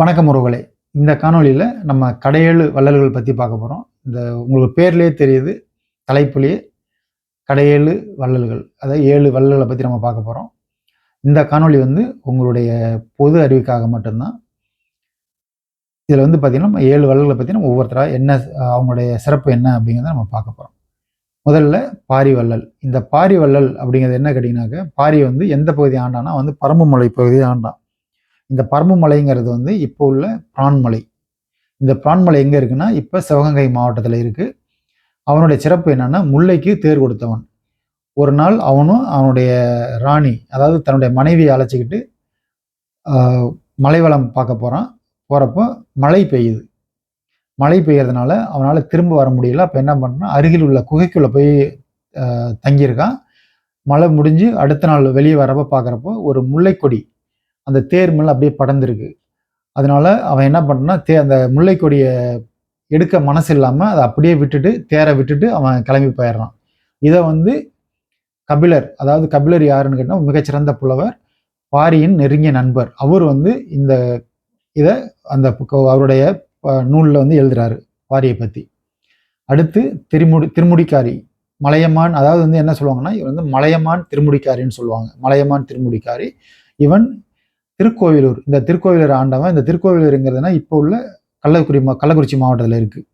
வணக்கம் உறவுகளே. இந்த காணொளியில் நம்ம கடையேழு வள்ளல்கள் பற்றி பார்க்க போகிறோம் இந்த உங்களுக்கு பேர்லேயே தெரியுது தலைப்புலேயே கடையேழு வள்ளல்கள் அதாவது ஏழு வள்ளல்களை பற்றி நம்ம பார்க்க போகிறோம் இந்த காணொளி வந்து உங்களுடைய பொது அறிவுக்காக மட்டும்தான். இதில் வந்து பார்த்திங்கன்னா நம்ம ஏழு வள்ளல்களை பற்றி நம்ம ஒவ்வொருத்தராக என்ன அவங்களுடைய சிறப்பு என்ன அப்படிங்கிறத நம்ம பார்க்க போகிறோம் முதல்ல பாரி வள்ளல். இந்த பாரி வள்ளல் அப்படிங்கிறது என்ன கேட்டிங்கனாக்க பாரி வந்து எந்த பகுதி ஆண்டானா வந்து பரம்புமலை பகுதியை ஆண்டான். இந்த பரம்பு மலைங்கிறது வந்து இப்போ உள்ள பிரான்மலை. இந்த பிரான்மலை எங்கே இருக்குன்னா இப்போ சிவகங்கை மாவட்டத்தில் இருக்குது அவனுடைய சிறப்பு என்னென்னா முல்லைக்கு தேர் கொடுத்தவன். ஒரு நாள் அவனும் அவனுடைய ராணி அதாவது தன்னுடைய மனைவியை அழைச்சிக்கிட்டு மலைவளம் பார்க்க போகிறான் போகிறப்போ மழை பெய்யுது. மழை பெய்யறதுனால அவனால் திரும்ப வர முடியல. அப்போ என்ன பண்ணுறான் அருகில் உள்ள குகைக்குள்ளே போய் தங்கியிருக்கான். மழை முடிஞ்சு அடுத்த நாள் வெளியே வரப்போ பார்க்குறப்போ ஒரு முல்லைக்கொடி அந்த தேர் மேலே அப்படியே படர்ந்துருக்கு. அதனால அவன் என்ன பண்ணா தே அந்த முல்லைக்கொடியை எடுக்க மனசு இல்லாமல் அதை அப்படியே விட்டுட்டு தேரை விட்டுட்டு அவன் கிளம்பி போயிடுறான். இதை வந்து கபிலர் அதாவது கபிலர் யாருன்னு கேட்டால் மிகச்சிறந்த புலவர் பாரியின் நெருங்கிய நண்பர். அவர் வந்து இந்த இதை அந்த அவருடைய நூலில் வந்து எழுதுறாரு பாரியை பற்றி அடுத்து திருமுடி திருமுடிக்காரி மலையமான் அதாவது வந்து என்ன சொல்லுவாங்கன்னா இவர் வந்து மலையமான் திருமுடிக்காரின்னு சொல்லுவாங்க. மலையமான் திருமுடிக்காரி. இவன் திருக்கோவிலூர். இந்த திருக்கோவிலூர் ஆண்டவன் இந்த திருக்கோவிலூருங்கிறதுனா இப்போ உள்ள கள்ளக்குறி கள்ளக்குறிச்சி மாவட்டத்தில் இருக்குது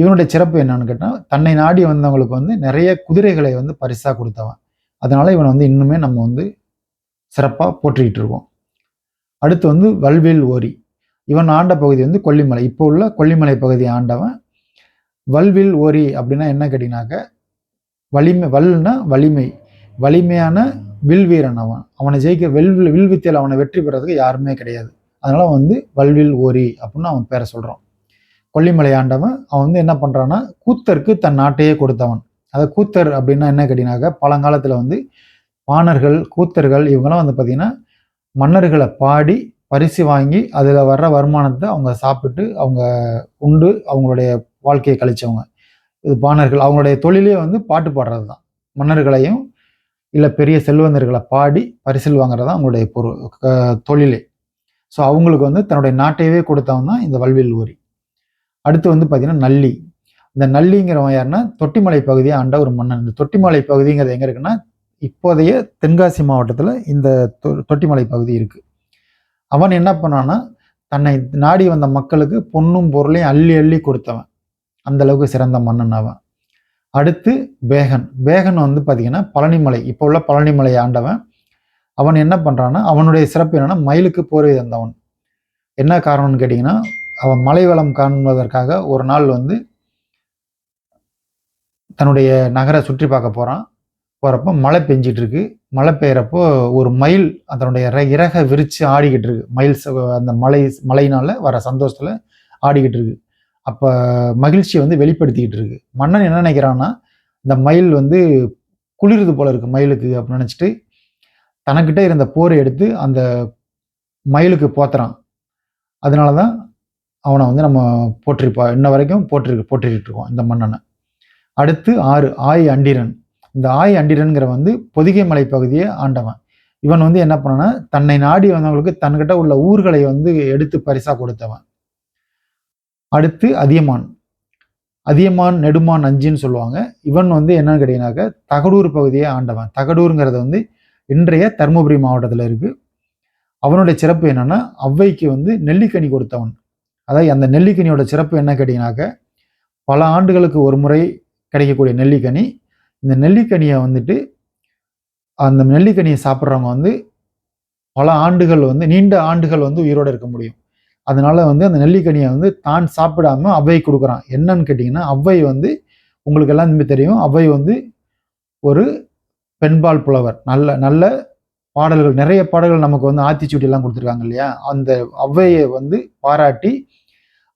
இவனுடைய சிறப்பு என்னன்னு கேட்டால் தன்னை நாடி வந்தவங்களுக்கு வந்து நிறைய குதிரைகளை வந்து பரிசாக கொடுத்தவன். அதனால் இவனை வந்து இன்னுமே நம்ம வந்து சிறப்பாக போற்றிக்கிட்டு இருக்கோம். அடுத்து வந்து வல்வேல் ஓரி. இவன் ஆண்ட பகுதி வந்து கொல்லிமலை. இப்போ உள்ள கொல்லிமலை பகுதி ஆண்டவன். வல்வில் ஓரி அப்படின்னா என்ன கேட்டிங்கனாக்க வலிமை வல்னா வலிமை. வலிமையான வில்வீரன் அவன். அவனை ஜெயிக்க வெல் வில் வித்தியில் அவனை வெற்றி பெறதுக்கு யாருமே கிடையாது. அதனால வந்து வல்வில் ஓரி அப்படின்னு அவன் பேரை சொல்கிறான் கொல்லிமலை ஆண்டவன் அவன் வந்து என்ன பண்ணுறான்னா கூத்தருக்கு தன் நாட்டையே கொடுத்தவன். அதை கூத்தர் அப்படின்னா என்ன கேட்டினாக்க பழங்காலத்தில் வந்து பாணர்கள் கூத்தர்கள் இவங்கெல்லாம் வந்து பார்த்திங்கன்னா மன்னர்களை பாடி பரிசு வாங்கி அதில் வர்ற வருமானத்தை அவங்க சாப்பிட்டு அவங்க உண்டு அவங்களுடைய வாழ்க்கையை கழிச்சவங்க. இது பாணர்கள் அவங்களுடைய தொழிலே வந்து பாட்டு பாடுறது தான் மன்னர்களையும் இல்லை பெரிய செல்வந்தர்களை பாடி பரிசில் வாங்குறது தான் அவங்களுடைய பொருள் தொழிலே. ஸோ அவங்களுக்கு வந்து தன்னுடைய நாட்டையவே கொடுத்தவன் தான் இந்த வல்வில் ஊரி அடுத்து வந்து பார்த்தீங்கன்னா நல்லி. இந்த நல்லிங்கிறவன் யாருன்னா தொட்டிமலை பகுதியை ஆண்ட ஒரு மன்னன். இந்த தொட்டிமலை பகுதிங்கிறது எங்கே இருக்குன்னா இப்போதைய தென்காசி மாவட்டத்தில் இந்த தொட்டிமலை பகுதி இருக்குது அவன் என்ன பண்ணான்னா தன்னை நாடி வந்த மக்களுக்கு பொண்ணும் பொருளையும் அள்ளி அள்ளி கொடுத்தவன். அந்த அளவுக்கு சிறந்த மன்னன் அவன். அடுத்து பேகன் பேகன் வந்து பார்த்தீங்கன்னா பழனிமலை. இப்போ உள்ள பழனிமலை ஆண்டவன் அவன் என்ன பண்ணுறான்னா அவனுடைய சிறப்பு என்னென்னா மயிலுக்கு போர்வை தந்தவன். என்ன காரணம்னு கேட்டிங்கன்னா அவன் மலை வளம் காண்பதற்காக ஒரு நாள் வந்து தன்னுடைய நகரை சுற்றி பார்க்க போகிறான் போகிறப்போ மழை பெஞ்சிட்டு இருக்கு. மழை பெய்கிறப்போ ஒரு மயில் அதனுடைய இறக விரித்து ஆடிக்கிட்டு இருக்கு. மயில் அந்த மலை மலையினால் வர சந்தோஷத்தில் ஆடிக்கிட்டு இருக்கு. அப்போ மகிழ்ச்சியை வந்து வெளிப்படுத்திக்கிட்டு இருக்கு. மன்னன் என்ன நினைக்கிறான்னா இந்த மயில் வந்து குளிருது போல இருக்கு மயிலுக்கு அப்படின்னு நினச்சிட்டு தனக்கிட்ட இருந்த போரை எடுத்து அந்த மயிலுக்கு போத்துறான். அதனால தான் அவனை வந்து நம்ம போற்றிருப்பா இன்ன வரைக்கும் போற்றிருக்கு போற்றிட்டு இருக்கோம் இந்த மன்னனை. அடுத்து ஆறு ஆய் அண்டிரன். இந்த ஆய் அண்டிரன்கிற வந்து பொதிகை மலை பகுதியை ஆண்டவன். இவன் வந்து என்ன பண்ணனா தன்னை நாடி வந்தவங்களுக்கு தன்கிட்ட உள்ள ஊர்களை வந்து எடுத்து பரிசாக கொடுத்தவன். அடுத்து அதியமான். அதியமான் நெடுமான் அஞ்சுன்னு சொல்லுவாங்க. இவன் வந்து என்னன்னு கேட்டீங்கன்னாக்க தகடூர் பகுதியை ஆண்டவன். தகடூருங்கிறது வந்து இன்றைய தருமபுரி மாவட்டத்தில் இருக்குது அவனுடைய சிறப்பு என்னன்னா அவ்வைக்கு வந்து நெல்லிக்கனி கொடுத்தவன். அதாவது அந்த நெல்லிக்கனியோட சிறப்பு என்ன கேட்டீங்கன்னாக்க பல ஆண்டுகளுக்கு ஒரு முறை கிடைக்கக்கூடிய நெல்லிக்கனி. இந்த நெல்லிக்கனியை வந்துட்டு அந்த நெல்லிக்கனியை சாப்பிட்றவங்க வந்து பல ஆண்டுகள் வந்து நீண்ட ஆண்டுகள் வந்து உயிரோடு இருக்க முடியும். அதனால வந்து அந்த நெல்லிக்கனியை வந்து தான் சாப்பிடாம அவ்வை கொடுக்குறான். என்னன்னு கேட்டிங்கன்னா அவ்வை வந்து உங்களுக்கு எல்லாம் தெரியும். அவ்வை வந்து ஒரு பெண்பால் புலவர். நல்ல நல்ல பாடல்கள் நிறைய பாடல்கள் நமக்கு வந்து ஆத்திச்சூட்டிலாம் கொடுத்துருக்காங்க இல்லையா? அந்த அவ்வையை வந்து பாராட்டி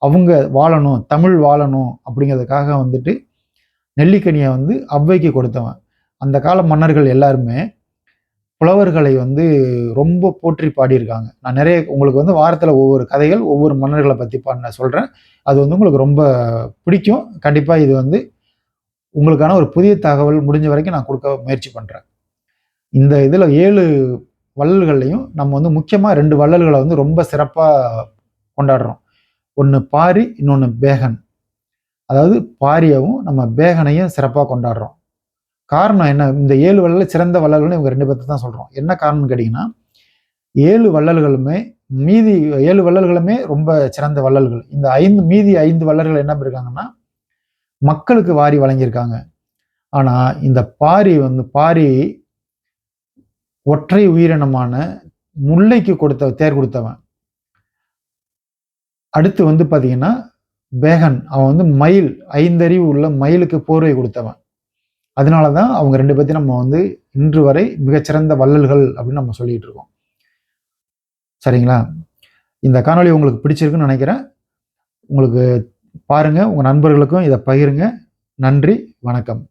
அவங்க வாழணும் தமிழ் வாழணும் அப்படிங்கிறதுக்காக வந்துட்டு நெல்லிக்கனியை வந்து அவ்வைக்கு கொடுத்தவன். அந்த கால மன்னர்கள் எல்லாருமே புலவர்களை வந்து ரொம்ப போற்றி பாடியிருக்காங்க. நான் நிறைய உங்களுக்கு வந்து வாரத்தில் ஒவ்வொரு கதைகள் ஒவ்வொரு மன்னர்களை பற்றி பாடின சொல்கிறேன் அது வந்து உங்களுக்கு ரொம்ப பிடிக்கும். கண்டிப்பாக இது வந்து உங்களுக்கான ஒரு புதிய தகவல் முடிஞ்ச வரைக்கும் நான் கொடுக்க முயற்சி பண்ணுறேன் இந்த இதில் ஏழு வள்ளல்கள்லையும் நம்ம வந்து முக்கியமாக ரெண்டு வள்ளல்களை வந்து ரொம்ப சிறப்பாக கொண்டாடுறோம். ஒன்று பாரி இன்னொன்று பேகன். அதாவது பாரியவும் நம்ம பேகனையும் சிறப்பாக கொண்டாடுறோம். காரணம் என்ன? இந்த ஏழு வள்ளல் சிறந்த வள்ளல்கள்னு இவங்க ரெண்டு பேர்த்து தான் சொல்கிறோம் என்ன காரணம்னு கேட்டிங்கன்னா ஏழு வள்ளல்களுமே மீதி ஏழு வள்ளல்களுமே ரொம்ப சிறந்த வள்ளல்கள். இந்த ஐந்து மீதி ஐந்து வள்ளல்கள் என்ன பண்ணிருக்காங்கன்னா மக்களுக்கு வாரி வழங்கியிருக்காங்க. ஆனால் இந்த பாரி வந்து பாரி ஒற்றை உயிரினமான முல்லைக்கு கொடுத்த தேர் கொடுத்தவன். அடுத்து வந்து பார்த்தீங்கன்னா பேகன். அவன் வந்து மயில் ஐந்தறிவு உள்ள மயிலுக்கு போர்வை கொடுத்தவன். அதனால தான் அவங்க ரெண்டு பேர்த்தையும் நம்ம வந்து இன்று வரை மிகச்சிறந்த வள்ளல்கள் அப்படின்னு நம்ம சொல்லிட்டு இருக்கோம். சரிங்களா? இந்த காணொளி உங்களுக்கு பிடிச்சிருக்குன்னு நினைக்கிறேன். உங்களுக்கு பாருங்கள் உங்கள் நண்பர்களுக்கும் இதை பகிருங்க. நன்றி வணக்கம்.